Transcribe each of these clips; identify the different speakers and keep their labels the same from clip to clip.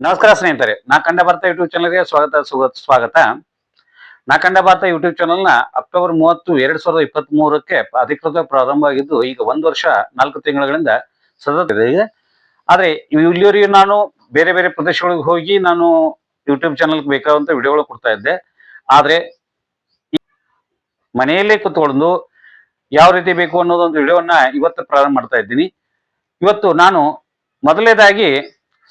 Speaker 1: ನಮಸ್ಕಾರ ಸ್ನೇಹಿತರೆ, ನಾ ಕಂಡ ಭಾರತ ಯೂಟ್ಯೂಬ್ ಚಾನಲ್ಗೆ ಸ್ವಾಗತ ಸ್ವಾಗತ. ನಾ ಕಂಡ ಭಾರತ ಯೂಟ್ಯೂಬ್ ಚಾನಲ್ನ ಅಕ್ಟೋಬರ್ ಮೂವತ್ತು, ಎರಡ್ ಸಾವಿರದ ಇಪ್ಪತ್ತ್ ಮೂರಕ್ಕೆ ಅಧಿಕೃತ ಪ್ರಾರಂಭವಾಗಿದ್ದು, ಈಗ ಒಂದು ವರ್ಷ, ನಾಲ್ಕು ತಿಂಗಳುಗಳಿಂದ ಸತತ ಇದೆ ಆದ್ರೆ ನಾನು ಬೇರೆ ಬೇರೆ ಪ್ರದೇಶಗಳಿಗೆ ಹೋಗಿ ನಾನು ಯೂಟ್ಯೂಬ್ ಚಾನಲ್ ಬೇಕಾದಂತ ವಿಡಿಯೋಗಳು ಕೊಡ್ತಾ ಇದ್ದೆ. ಆದ್ರೆ ಮನೆಯಲ್ಲೇ ಕುತ್ಕೊಂಡು ಯಾವ ರೀತಿ ಬೇಕು ಅನ್ನೋದೊಂದು ವಿಡಿಯೋವನ್ನ ಇವತ್ತು ಪ್ರಾರಂಭ ಮಾಡ್ತಾ ಇದ್ದೀನಿ. ಇವತ್ತು ನಾನು ಮೊದಲನೇದಾಗಿ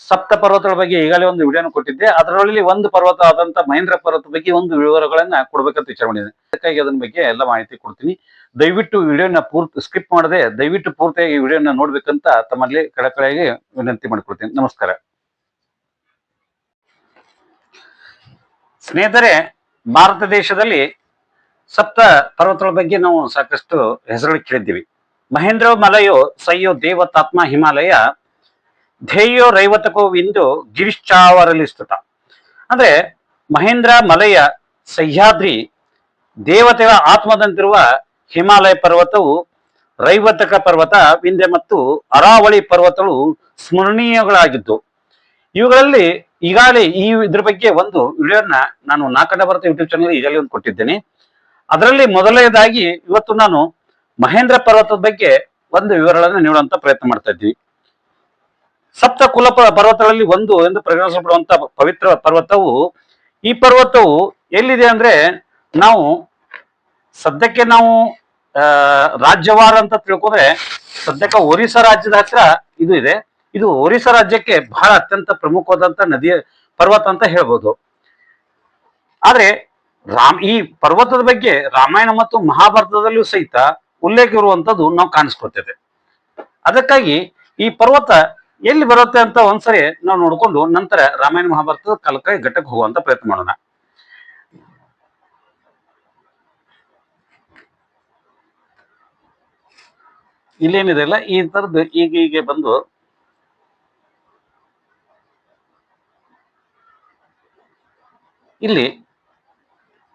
Speaker 1: ಸಪ್ತ ಪರ್ವತಗಳ ಬಗ್ಗೆ ಈಗಾಗಲೇ ಒಂದು ವಿಡಿಯೋನ ಕೊಟ್ಟಿದ್ದೆ. ಅದರಲ್ಲಿ ಒಂದು ಪರ್ವತ ಆದಂತ ಮಹೇಂದ್ರ ಪರ್ವತ ಬಗ್ಗೆ ಒಂದು ವಿವರಗಳನ್ನ ಕೊಡ್ಬೇಕಂತ ವಿಚಾರ ಮಾಡಿದ್ದೇನೆ. ಅದಕ್ಕಾಗಿ ಅದನ್ನ ಬಗ್ಗೆ ಎಲ್ಲ ಮಾಹಿತಿ ಕೊಡ್ತೀನಿ. ದಯವಿಟ್ಟು ವಿಡಿಯೋನ ಪೂರ್ತಿ, ಸ್ಕಿಪ್ ಮಾಡದೆ, ದಯವಿಟ್ಟು ಪೂರ್ತಿಯಾಗಿ ವಿಡಿಯೋನ ನೋಡ್ಬೇಕಂತ ತಮ್ಮಲ್ಲಿ ಕಳಕಳಿಯಾಗಿ ವಿನಂತಿ ಮಾಡಿಕೊಡ್ತೀನಿ. ನಮಸ್ಕಾರ. ಸ್ನೇಹಿತರೆ, ಭಾರತ ದೇಶದಲ್ಲಿ ಸಪ್ತ ಪರ್ವತಗಳ ಬಗ್ಗೆ ನಾವು ಸಾಕಷ್ಟು ಹೆಸರುಗಳು ಕೇಳಿದ್ದೀವಿ. ಮಹೇಂದ್ರ ಮಲಯೋ ಸಯ್ಯೋ ದೇವತಾತ್ಮ ಹಿಮಾಲಯ ಧ್ಯೇಯೋ ರೈವತಕೋ ವಿಂದು ಗಿರಿಶ್ಚಾವರಲಿ ಸ್ತುತ. ಅಂದ್ರೆ ಮಹೇಂದ್ರ ಮಲಯ ಸಹ್ಯಾದ್ರಿ ದೇವತೆಗಳ ಆತ್ಮದಂತಿರುವ ಹಿಮಾಲಯ ಪರ್ವತವು ರೈವತಕ ಪರ್ವತ ವಿಂದೆ ಮತ್ತು ಅರಾವಳಿ ಪರ್ವತಗಳು ಸ್ಮರಣೀಯಗಳಾಗಿದ್ದು. ಇವುಗಳಲ್ಲಿ ಈಗಾಗಲೇ ಈ ಇದ್ರ ಬಗ್ಗೆ ಒಂದು ವಿಡಿಯೋನ ನಾನು ನಾಕಂಡ ಭಾರತ ಯೂಟ್ಯೂಬ್ ಚಾನಲ್ ಈಗಾಗಲೇ ಒಂದು ಕೊಟ್ಟಿದ್ದೇನೆ. ಅದರಲ್ಲಿ ಮೊದಲನೇದಾಗಿ ಇವತ್ತು ನಾನು ಮಹೇಂದ್ರ ಪರ್ವತದ ಬಗ್ಗೆ ಒಂದು ವಿವರಗಳನ್ನು ನೀಡುವಂತ ಪ್ರಯತ್ನ ಮಾಡ್ತಾ ಇದ್ವಿ ಸಪ್ತ ಕುಲ ಪರ್ವತಗಳಲ್ಲಿ ಒಂದು ಎಂದು ಪರಿಗಣಿಸಲ್ಪಡುವಂತ ಪವಿತ್ರ ಪರ್ವತವು, ಈ ಪರ್ವತವು ಎಲ್ಲಿದೆ ಅಂದ್ರೆ ನಾವು ಸದ್ಯಕ್ಕೆ ನಾವು ರಾಜ್ಯವಾರ ಅಂತ ತಿಳ್ಕೊಂಡ್ರೆ ಸದ್ಯಕ್ಕೆ ಒರಿಸ್ಸಾ ರಾಜ್ಯದ ಹತ್ರ ಇದು ಇದೆ. ಇದು ಒರಿಸ್ಸಾ ರಾಜ್ಯಕ್ಕೆ ಬಹಳ ಅತ್ಯಂತ ಪ್ರಮುಖವಾದಂತ ನದಿಯ ಪರ್ವತ ಅಂತ ಹೇಳ್ಬೋದು. ಆದ್ರೆ ರಾಮ್, ಈ ಪರ್ವತದ ಬಗ್ಗೆ ರಾಮಾಯಣ ಮತ್ತು ಮಹಾಭಾರತದಲ್ಲೂ ಸಹಿತ ಉಲ್ಲೇಖ ಇರುವಂತದ್ದು ನಾವು ಕಾಣಿಸ್ಕೊತೇವೆ ಅದಕ್ಕಾಗಿ ಈ ಪರ್ವತ ಎಲ್ಲಿ ಬರುತ್ತೆ ಅಂತ ಒಂದ್ಸರಿ ನಾವು ನೋಡ್ಕೊಂಡು ನಂತರ ರಾಮಾಯಣ ಮಹಾಭಾರತದ ಕಾಲಕ್ಕೆ ಘಟ್ಟಕ್ಕೆ ಹೋಗುವಂತ ಪ್ರಯತ್ನ ಮಾಡೋಣ. ಇಲ್ಲೇನಿದೆ ಅಲ್ಲ, ಈ ತರದ್ದು ಈಗ ಈಗ ಬಂದು ಇಲ್ಲಿ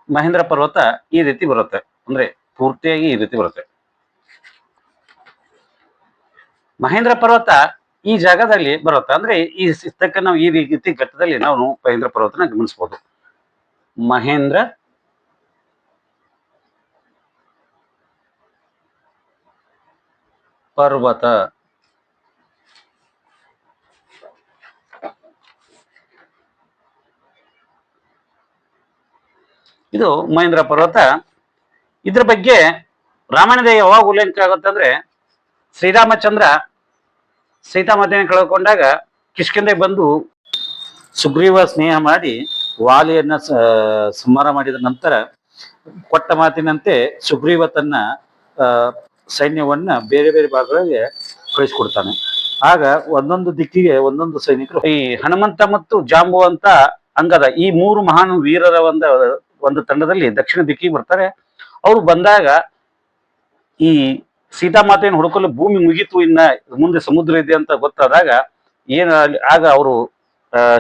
Speaker 1: ಮಹೇಂದ್ರ ಪರ್ವತ ಈ ರೀತಿ ಬರುತ್ತೆ. ಅಂದ್ರೆ ಪೂರ್ತಿಯಾಗಿ ಈ ರೀತಿ ಬರುತ್ತೆ. ಮಹೇಂದ್ರ ಪರ್ವತ ಈ ಜಾಗದಲ್ಲಿ ಬರುತ್ತೆ? ಅಂದ್ರೆ ಈ ಸಿಸ್ತಕ್ಕೆ ನಾವು ಈ ರೀತಿ ಘಟ್ಟದಲ್ಲಿ ನಾವು ಮಹೇಂದ್ರ ಪರ್ವತನ ಗಮನಿಸಬಹುದು ಮಹೇಂದ್ರ ಪರ್ವತ. ಇದು ಮಹೇಂದ್ರ ಪರ್ವತ. ಇದ್ರ ಬಗ್ಗೆ ರಾಮಾಯಣದ ಯಾವಾಗ ಉಲ್ಲೇಖ ಆಗುತ್ತೆ ಅಂದ್ರೆ ಶ್ರೀರಾಮಚಂದ್ರ ಸೀತಾಮಾತೆಯನ್ನು ಕಳ್ಕೊಂಡಾಗ ಕಿಷ್ಕಿಂದೆ ಬಂದು ಸುಗ್ರೀವ ಸ್ನೇಹ ಮಾಡಿ ವಾಲಿಯನ್ನ ಸಂಹಾರ ಮಾಡಿದ ನಂತರ ಕೊಟ್ಟ ಮಾತಿನಂತೆ ಸುಗ್ರೀವ ತನ್ನ ಸೈನ್ಯವನ್ನ ಬೇರೆ ಬೇರೆ ಭಾಗಗಳಿಗೆ ಕಳಿಸ್ಕೊಡ್ತಾನೆ. ಆಗ ಒಂದೊಂದು ದಿಕ್ಕಿಗೆ ಒಂದೊಂದು ಸೈನಿಕರು ಈ ಹನುಮಂತ ಮತ್ತು ಜಾಂಬುವಂತ ಅಂಗದ ಈ ಮೂರು ಮಹಾನ್ ವೀರರ ಒಂದು ಒಂದು ತಂಡದಲ್ಲಿ ದಕ್ಷಿಣ ದಿಕ್ಕಿಗೆ ಬರ್ತಾರೆ. ಅವರು ಬಂದಾಗ ಈ ಸೀತಾಮಾತೆಯನ್ನು ಹುಡುಕಲು ಭೂಮಿ ಮುಗಿತು, ಇನ್ನ ಮುಂದೆ ಸಮುದ್ರ ಇದೆ ಅಂತ ಗೊತ್ತಾದಾಗ ಏನ ಆಗ ಅವರು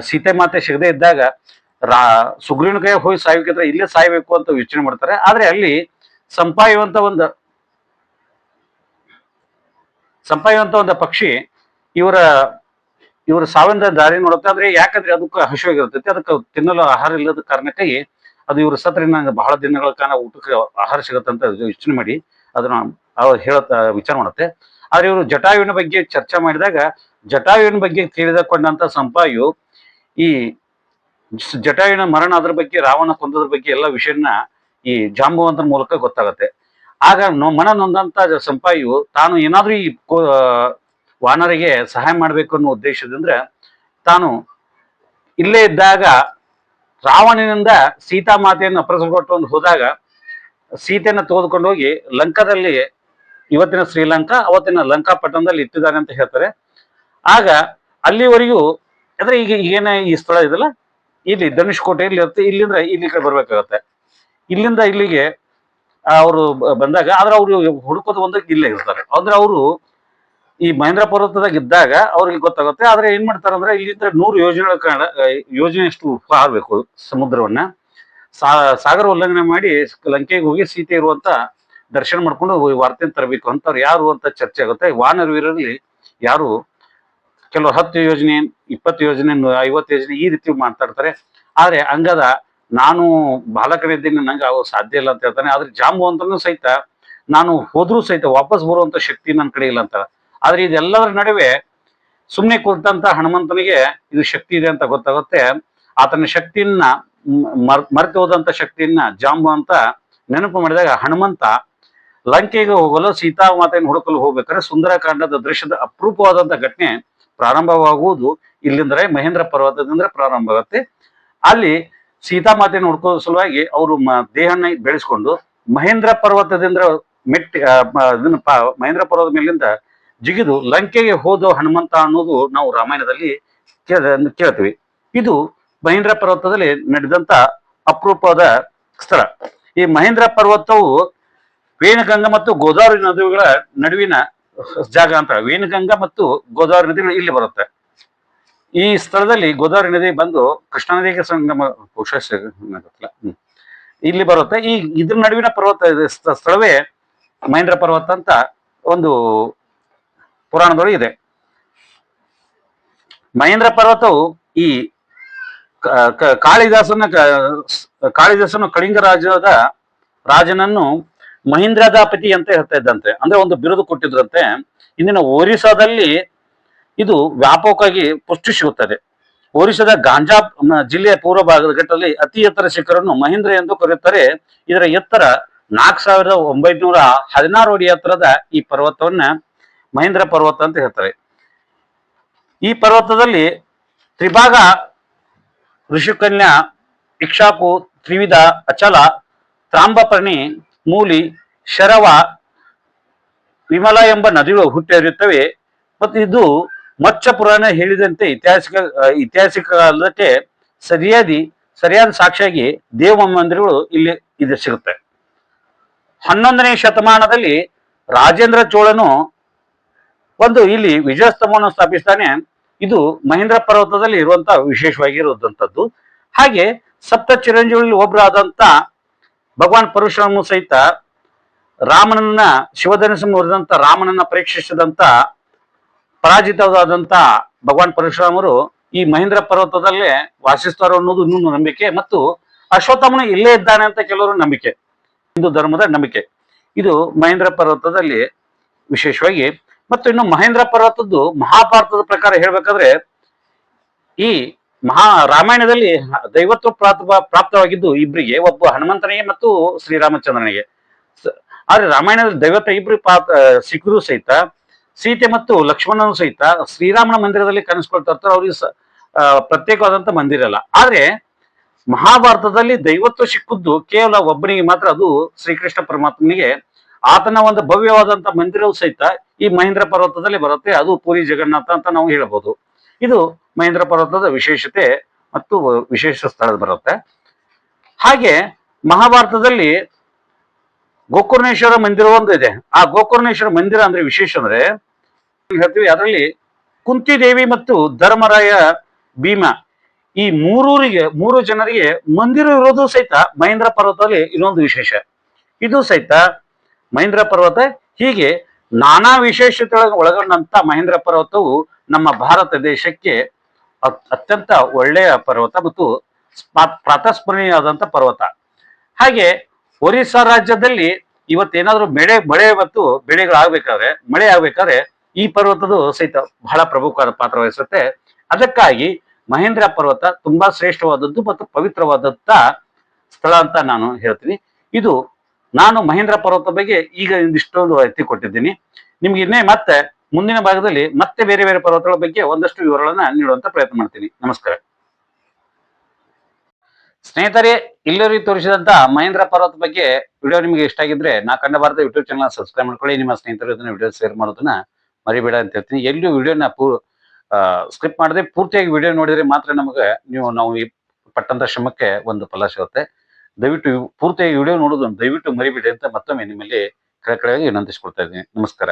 Speaker 1: ಸೀತೆ ಮಾತೆ ಸಿಗದೆ ಇದ್ದಾಗ ರಾ ಸುಗ್ರೀನ ಕೈ ಹೋಗಿ ಸಾಯ್ಬೇಕಿದ್ರೆ ಇಲ್ಲೇ ಸಾಯ್ಬೇಕು ಅಂತ ಯೋಚನೆ ಮಾಡ್ತಾರೆ. ಆದ್ರೆ ಅಲ್ಲಿ ಸಂಪಾಯುವಂತ ಒಂದು ಸಂಪಾಯುವಂತ ಒಂದು ಪಕ್ಷಿ ಇವರ ಇವರ ಸಾವಿನ ದಾರಿ ನೋಡುತ್ತೆ. ಆದ್ರೆ ಯಾಕಂದ್ರೆ ಅದಕ್ಕೆ ಹಸಿವಾಗಿರ್ತೈತಿ, ಅದಕ್ಕೆ ತಿನ್ನಲು ಆಹಾರ ಇಲ್ಲದ ಕಾರಣಕ್ಕಾಗಿ ಅದು ಇವರು ಸತ್ರ ಬಹಳ ದಿನಗಳ ಕಾಲ ಊಟಕ್ಕೆ ಆಹಾರ ಸಿಗತ್ತಂತ ಯೋಚನೆ ಮಾಡಿ ಅದನ್ನ ಅವ್ರು ಹೇಳತ್ತ ವಿಚಾರ ಮಾಡುತ್ತೆ. ಆದ್ರೆ ಇವರು ಜಟಾಯುವಿನ ಬಗ್ಗೆ ಚರ್ಚೆ ಮಾಡಿದಾಗ, ಜಟಾಯುವಿನ ಬಗ್ಗೆ ತಿಳಿದುಕೊಂಡಂತ ಸಂಪಾಯು ಈ ಜಟಾಯುವಿನ ಮರಣ ಅದ್ರ ಬಗ್ಗೆ, ರಾವಣ ಕೊಂದದ್ರ ಬಗ್ಗೆ ಎಲ್ಲ ವಿಷಯನ ಈ ಜಾಂಬುವಂತರ ಮೂಲಕ ಗೊತ್ತಾಗತ್ತೆ. ಆಗ ಮನ ನೊಂದಂತ ಸಂಪಾಯು ತಾನು ಏನಾದ್ರೂ ಈ ವಾನರಿಗೆ ಸಹಾಯ ಮಾಡ್ಬೇಕು ಅನ್ನೋ ಉದ್ದೇಶದಿಂದ ತಾನು ಇಲ್ಲೇ ಇದ್ದಾಗ ರಾವಣನಿಂದ ಸೀತಾ ಮಾತೆಯನ್ನು ಅಪ್ರಸಗೊಟ್ಟು ಹೋದಾಗ, ಸೀತೆಯನ್ನ ತೆಗೆದುಕೊಂಡು ಹೋಗಿ ಲಂಕಾದಲ್ಲಿ ಇವತ್ತಿನ ಶ್ರೀಲಂಕಾ, ಅವತ್ತಿನ ಲಂಕಾ ಪಟ್ಟಣದಲ್ಲಿ ಇಟ್ಟಿದ್ದಾರೆ ಅಂತ ಹೇಳ್ತಾರೆ. ಆಗ ಅಲ್ಲಿವರೆಗೂ, ಅಂದ್ರೆ ಈಗ ಏನ ಈ ಸ್ಥಳ ಇದೆಲ್ಲ ಇಲ್ಲಿ ಧನುಷ್ಕೋಟೆ ಇಲ್ಲಿ ಇರುತ್ತೆ, ಇಲ್ಲಿಂದ ಇಲ್ಲಿ ಕಡೆ ಬರ್ಬೇಕಾಗತ್ತೆ. ಇಲ್ಲಿಂದ ಇಲ್ಲಿಗೆ ಅವರು ಬಂದಾಗ, ಆದ್ರೆ ಅವರು ಹುಡುಕೋದು ಒಂದಕ್ಕೆ ಇಲ್ಲೇ ಇರ್ತಾರೆ. ಅಂದ್ರೆ ಅವರು ಈ ಮಹೇಂದ್ರ ಪರ್ವತದಾಗ ಇದ್ದಾಗ ಅವ್ರಿಗೆ ಗೊತ್ತಾಗುತ್ತೆ, ಆದ್ರೆ ಏನ್ ಮಾಡ್ತಾರೆ ಅಂದ್ರೆ ಇಲ್ಲಿಂದ ನೂರು ಯೋಜನೆಗಳ ಕಾರಣ ಯೋಜನೆಯಷ್ಟು ಹಾರಬೇಕು ಸಮುದ್ರವನ್ನ. ಸಾಗರ ಉಲ್ಲಂಘನೆ ಮಾಡಿ ಲಂಕೆಗೆ ಹೋಗಿ ಸೀತೆ ಇರುವಂತ ದರ್ಶನ ಮಾಡ್ಕೊಂಡು ವಾರ್ತೆ ತರಬೇಕು ಅಂತವ್ರು ಯಾರು ಅಂತ ಚರ್ಚೆ ಆಗುತ್ತೆ. ವಾನರ್ ವೀರರಲ್ಲಿ ಯಾರು ಕೆಲವು ಹತ್ತು ಯೋಜನೆ, ಇಪ್ಪತ್ತು ಯೋಜನೆ ಐವತ್ತು ಯೋಜನೆ ಈ ರೀತಿ ಮಾತಾಡ್ತಾರೆ. ಆದ್ರೆ ಹಂಗದ ನಾನು ಕಡೆ ಇದ್ದೀನಿ, ನಂಗೆ ಅವು ಸಾಧ್ಯ ಇಲ್ಲ ಅಂತ ಹೇಳ್ತಾನೆ. ಆದ್ರೆ ಜಾಂಬು ಅಂತಲೂ ಸಹಿತ ನಾನು ಹೋದ್ರೂ ಸಹಿತ ವಾಪಸ್ ಬರುವಂತ ಶಕ್ತಿ ನನ್ನ ಕಡೆ ಇಲ್ಲ ಅಂತ. ಆದ್ರೆ ಇದೆಲ್ಲದರ ನಡುವೆ ಸುಮ್ಮನೆ ಕುಳಿತಂತ ಹನುಮಂತನಿಗೆ ಇದು ಶಕ್ತಿ ಇದೆ ಅಂತ ಗೊತ್ತಾಗುತ್ತೆ. ಆತನ ಶಕ್ತಿಯನ್ನ ಮರ್ ಮರೆತು ಹೋದಂತ ಶಕ್ತಿಯನ್ನ ಜಾಂಬು ಅಂತ ನೆನಪು ಮಾಡಿದಾಗ ಹನುಮಂತ ಲಂಕೆಗೆ ಹೋಗಲು ಸೀತಾ ಮಾತೆಯನ್ನು ಹುಡುಕಲು ಹೋಗ್ಬೇಕಾದ್ರೆ ಸುಂದರಕಾಂಡದ ದೃಶ್ಯದ ಅಪರೂಪವಾದಂತಹ ಘಟನೆ ಪ್ರಾರಂಭವಾಗುವುದು. ಇಲ್ಲಿಂದರೆ ಮಹೇಂದ್ರ ಪರ್ವತದಿಂದ ಪ್ರಾರಂಭವಾಗುತ್ತೆ ಅಲ್ಲಿ ಸೀತಾ ಮಾತೆಯನ್ನು ಹುಡ್ಕೋ ಸಲುವಾಗಿ ಅವರು ದೇಹನ ಬೆಳೆಸ್ಕೊಂಡು ಮಹೇಂದ್ರ ಪರ್ವತದಿಂದ ಮೆಟ್ಟಿ ಮಹೇಂದ್ರ ಪರ್ವತ ಮೇಲಿಂದ ಜಿಗಿದು ಲಂಕೆಗೆ ಹೋದ ಹನುಮಂತ ಅನ್ನೋದು ನಾವು ರಾಮಾಯಣದಲ್ಲಿ ಕೇಳ- ಕೇಳ್ತೀವಿ. ಇದು ಮಹೇಂದ್ರ ಪರ್ವತದಲ್ಲಿ ನಡೆದಂತ ಅಪರೂಪದ ಸ್ಥಳ. ಈ ಮಹೇಂದ್ರ ಪರ್ವತವು ವೇಣಗಂಗಾ ಮತ್ತು ಗೋದಾವರಿ ನದಿಗಳ ನಡುವಿನ ಜಾಗ ಅಂತ ವೇಣಗಂಗಾ ಮತ್ತು ಗೋದಾವರಿ ನದಿಗಳು ಇಲ್ಲಿ ಬರುತ್ತೆ. ಈ ಸ್ಥಳದಲ್ಲಿ ಗೋದಾವರಿ ನದಿ ಬಂದು ಕೃಷ್ಣಾ ನದಿಗೆ ಸಂಗಮ. ಇಲ್ಲಿ ಬರುತ್ತೆ. ಈ ಇದ್ರ ನಡುವಿನ ಪರ್ವತ ಸ್ಥಳವೇ ಮಹೇಂದ್ರ ಪರ್ವತ ಅಂತ ಒಂದು ಪುರಾಣದೊಳಗೆ ಇದೆ. ಮಹೇಂದ್ರ ಪರ್ವತವು ಈ ಕಾಳಿದಾಸನ ಕಾಳಿದಾಸನು ಕಳಿಂಗ ರಾಜದ ರಾಜನನ್ನು ಮಹೇಂದ್ರದಾಪತಿ ಅಂತ ಹೇಳ್ತಾ ಇದ್ದಂತೆ. ಅಂದ್ರೆ ಒಂದು ಬಿರುದು ಕೊಟ್ಟಿದ್ರಂತೆ. ಇಂದಿನ ಒರಿಸ್ಸಾದಲ್ಲಿ ಇದು ವ್ಯಾಪಕವಾಗಿ ಪುಷ್ಟಿ ಸಿಗುತ್ತದೆ. ಒರಿಸ್ಸಾದ ಗಾಂಜಾ ಜಿಲ್ಲೆಯ ಪೂರ್ವ ಭಾಗದ ಘಟ್ಟದಲ್ಲಿ ಅತಿ ಎತ್ತರ ಶಿಖರನ್ನು ಮಹೇಂದ್ರ ಎಂದು ಕರೆಯುತ್ತಾರೆ. ಇದರ ಎತ್ತರ ನಾಲ್ಕು ಸಾವಿರದ ಒಂಬೈನೂರ ಹದಿನಾರು ಅಡಿ ಎತ್ತರದ ಈ ಪರ್ವತವನ್ನ ಮಹೇಂದ್ರ ಪರ್ವತ ಅಂತ ಹೇಳ್ತಾರೆ. ಈ ಪರ್ವತದಲ್ಲಿ ತ್ರಿಭಾಗ, ಋಷಿಕನ್ಯಾ, ಇಕ್ಷಾಕು, ತ್ರಿವಿಧ, ಅಚಲ, ತ್ರಾಂಬಪರ್ಣಿ ಮೂಲಿ, ಶರವ, ವಿಮಲ ಎಂಬ ನದಿಗಳು ಹುಟ್ಟಿರುತ್ತವೆ ಮತ್ತು ಇದು ಮಚ್ಚ ಪುರಾಣ ಹೇಳಿದಂತೆ ಇತಿಹಾಸಿಕ ಐತಿಹಾಸಿಕ ಕಾಲಕ್ಕೆ ಸರಿಯಾದಿ ಸರಿಯಾದ ಸಾಕ್ಷಿಯಾಗಿ ದೇವ ಮಂದಿರಗಳು ಇಲ್ಲಿ ಇದು ಸಿಗುತ್ತೆ. ಹನ್ನೊಂದನೇ ಶತಮಾನದಲ್ಲಿ ರಾಜೇಂದ್ರ ಚೋಳನು ಒಂದು ಇಲ್ಲಿ ವಿಜಯಸ್ತಂಭವನ್ನು ಸ್ಥಾಪಿಸ್ತಾನೆ. ಇದು ಮಹೇಂದ್ರ ಪರ್ವತದಲ್ಲಿ ಇರುವಂತಹ ವಿಶೇಷವಾಗಿರುವಂತದ್ದು ಹಾಗೆ ಸಪ್ತ ಚಿರಂಜೀವಿಗಳಲ್ಲಿ ಒಬ್ಬರಾದಂತ ಭಗವಾನ್ ಪರಶುರಾಮ ಸಹಿತ ರಾಮನನ್ನ ಶಿವಧನಸು ಮುರಿದಂತ ರಾಮನನ್ನ ಪರೀಕ್ಷಿಸಿದಂತ, ಪರಾಜಿತವಾದಂತ ಭಗವಾನ್ ಪರಶುರಾಮರು ಈ ಮಹೇಂದ್ರ ಪರ್ವತದಲ್ಲೇ ವಾಸಿಸ್ತಾರೋ ಅನ್ನೋದು ಇನ್ನೊಂದು ನಂಬಿಕೆ ಮತ್ತು ಅಶ್ವತ್ಥಾಮನು ಇಲ್ಲೇ ಇದ್ದಾನೆ ಅಂತ ಕೆಲವರು ನಂಬಿಕೆ, ಹಿಂದೂ ಧರ್ಮದ ನಂಬಿಕೆ. ಇದು ಮಹೇಂದ್ರ ಪರ್ವತದಲ್ಲಿ ವಿಶೇಷವಾಗಿ ಮತ್ತು ಇನ್ನು ಮಹೇಂದ್ರ ಪರ್ವತದ್ದು ಮಹಾಭಾರತದ ಪ್ರಕಾರ ಹೇಳ್ಬೇಕಾದ್ರೆ ಈ ಮಹಾ ರಾಮಾಯಣದಲ್ಲಿ ದೈವತ್ವ ಪ್ರಾಪ್ತ ಪ್ರಾಪ್ತವಾಗಿದ್ದು ಇಬ್ಬರಿಗೆ ಒಬ್ಬ ಹನುಮಂತನಿಗೆ ಮತ್ತು ಶ್ರೀರಾಮಚಂದ್ರನಿಗೆ. ಆದ್ರೆ ರಾಮಾಯಣದಲ್ಲಿ ದೈವತ್ವ ಇಬ್ರು ಸಿಕ್ಕರು ಸಹಿತ, ಸೀತೆ ಮತ್ತು ಲಕ್ಷ್ಮಣನು ಸಹಿತ ಶ್ರೀರಾಮನ ಮಂದಿರದಲ್ಲಿ ಕನಸ್ಕೊಳ್ತಾ ಇರ್ತಾರೆ. ಅವ್ರಿಗೆ ಪ್ರತ್ಯೇಕವಾದಂತ ಮಂದಿರ ಅಲ್ಲ. ಆದ್ರೆ ಮಹಾಭಾರತದಲ್ಲಿ ದೈವತ್ವ ಸಿಕ್ಕದ್ದು ಕೇವಲ ಒಬ್ಬನಿಗೆ ಮಾತ್ರ, ಅದು ಶ್ರೀಕೃಷ್ಣ ಪರಮಾತ್ಮನಿಗೆ. ಆತನ ಒಂದು ಭವ್ಯವಾದಂತ ಮಂದಿರವು ಸಹಿತ ಈ ಮಹೇಂದ್ರ ಪರ್ವತದಲ್ಲಿ ಬರುತ್ತೆ. ಅದು ಪುರಿ ಜಗನ್ನಾಥ ಅಂತ ನಾವು ಹೇಳಬಹುದು ಇದು ಮಹೇಂದ್ರ ಪರ್ವತದ ವಿಶೇಷತೆ ಮತ್ತು ವಿಶೇಷ ಸ್ಥಳದ ಬರುತ್ತೆ. ಹಾಗೆ ಮಹಾಭಾರತದಲ್ಲಿ ಗೋಕರ್ಣೇಶ್ವರ ಮಂದಿರ ಒಂದು ಇದೆ. ಆ ಗೋಕರ್ಣೇಶ್ವರ ಮಂದಿರ ಅಂದ್ರೆ ವಿಶೇಷ ಅಂದ್ರೆ ಹೇಳ್ತೀವಿ, ಅದರಲ್ಲಿ ಕುಂತಿದೇವಿ ಮತ್ತು ಧರ್ಮರಾಯ ಭೀಮ ಈ ಮೂರೂರಿಗೆ, ಮೂರು ಜನರಿಗೆ ಮಂದಿರ ಇರೋದು ಸಹಿತ ಮಹೇಂದ್ರ ಪರ್ವತದಲ್ಲಿ ಇನ್ನೊಂದು ವಿಶೇಷ. ಇದು ಸಹಿತ ಮಹೇಂದ್ರ ಪರ್ವತ ಹೀಗೆ ನಾನಾ ವಿಶೇಷತೆ ಒಳಗೊಂಡಂತ ಮಹೇಂದ್ರ ಪರ್ವತವು ನಮ್ಮ ಭಾರತ ದೇಶಕ್ಕೆ ಅತ್ಯಂತ ಒಳ್ಳೆಯ ಪರ್ವತ ಮತ್ತು ಪ್ರಾತಸ್ಮರಣೀಯವಾದಂಥ ಪರ್ವತ. ಹಾಗೆ ಒರಿಸ್ಸಾ ರಾಜ್ಯದಲ್ಲಿ ಇವತ್ತೇನಾದ್ರೂ ಬೆಳೆ, ಮಳೆ ಮತ್ತು ಬೆಳೆಗಳಾಗಬೇಕಾದ್ರೆ ಮಳೆ ಆಗ್ಬೇಕಾದ್ರೆ ಈ ಪರ್ವತದ್ದು ಸಹಿತ ಬಹಳ ಪ್ರಮುಖವಾದ ಪಾತ್ರ ವಹಿಸುತ್ತೆ. ಅದಕ್ಕಾಗಿ ಮಹೇಂದ್ರ ಪರ್ವತ ತುಂಬಾ ಶ್ರೇಷ್ಠವಾದದ್ದು ಮತ್ತು ಪವಿತ್ರವಾದಂಥ ಸ್ಥಳ ಅಂತ ನಾನು ಹೇಳ್ತೀನಿ. ಇದು ನಾನು ಮಹೇಂದ್ರ ಪರ್ವತ ಬಗ್ಗೆ ಈಗ ಇಷ್ಟೊಂದು ಎತ್ತಿ ಕೊಟ್ಟಿದ್ದೀನಿ. ನಿಮ್ಗೆ ಇನ್ನೇ ಮತ್ತೆ ಮುಂದಿನ ಭಾಗದಲ್ಲಿ ಮತ್ತೆ ಬೇರೆ ಬೇರೆ ಪರ್ವತಗಳ ಬಗ್ಗೆ ಒಂದಷ್ಟು ವಿವರಗಳನ್ನ ನೀಡುವಂತ ಪ್ರಯತ್ನ ಮಾಡ್ತೀನಿ. ನಮಸ್ಕಾರ. ಸ್ನೇಹಿತರೆ ಇಲ್ಲರಿ ತೋರಿಸಿದಂತ ಮಹೇಂದ್ರ ಪರ್ವತ ಬಗ್ಗೆ ವಿಡಿಯೋ ನಿಮಗೆ ಇಷ್ಟ ಆಗಿದ್ರೆ ನಾ ಕಂಡ ಭಾರತ ಯೂಟ್ಯೂಬ್ ಚಾನಲ್ ಸಬ್ಸ್ಕ್ರೈಬ್ ಮಾಡ್ಕೊಳ್ಳಿ, ನಿಮ್ಮ ಸ್ನೇಹಿತರು ಇದನ್ನ ವಿಡಿಯೋ ಶೇರ್ ಮಾಡೋದನ್ನ ಮರಿಬೇಡ ಅಂತ ಹೇಳ್ತೀನಿ. ಎಲ್ಲೂ ವಿಡಿಯೋನ ಪೂ ಸ್ಕಿಪ್ ಮಾಡದೆ ಪೂರ್ತಿಯಾಗಿ ವಿಡಿಯೋ ನೋಡಿದ್ರೆ ಮಾತ್ರ ನಮಗೆ ನೀವು, ನಾವು ಈ ಪಟ್ಟಂತ ಶ್ರಮಕ್ಕೆ ಒಂದು ಫಲ ಸಿಗುತ್ತೆ ದಯವಿಟ್ಟು ಪೂರ್ತಿಯಾಗಿ ವಿಡಿಯೋ ನೋಡೋದನ್ನು ದಯವಿಟ್ಟು ಮರಿಬೇಡಿ ಅಂತ ಮತ್ತೊಮ್ಮೆ ನಿಮ್ಮಲ್ಲಿ ಕಡೆ ಕಡೆಯಾಗಿ ವಿನಂತಿಸ್ಕೊಳ್ತಾ ಇದ್ದೀನಿ. ನಮಸ್ಕಾರ.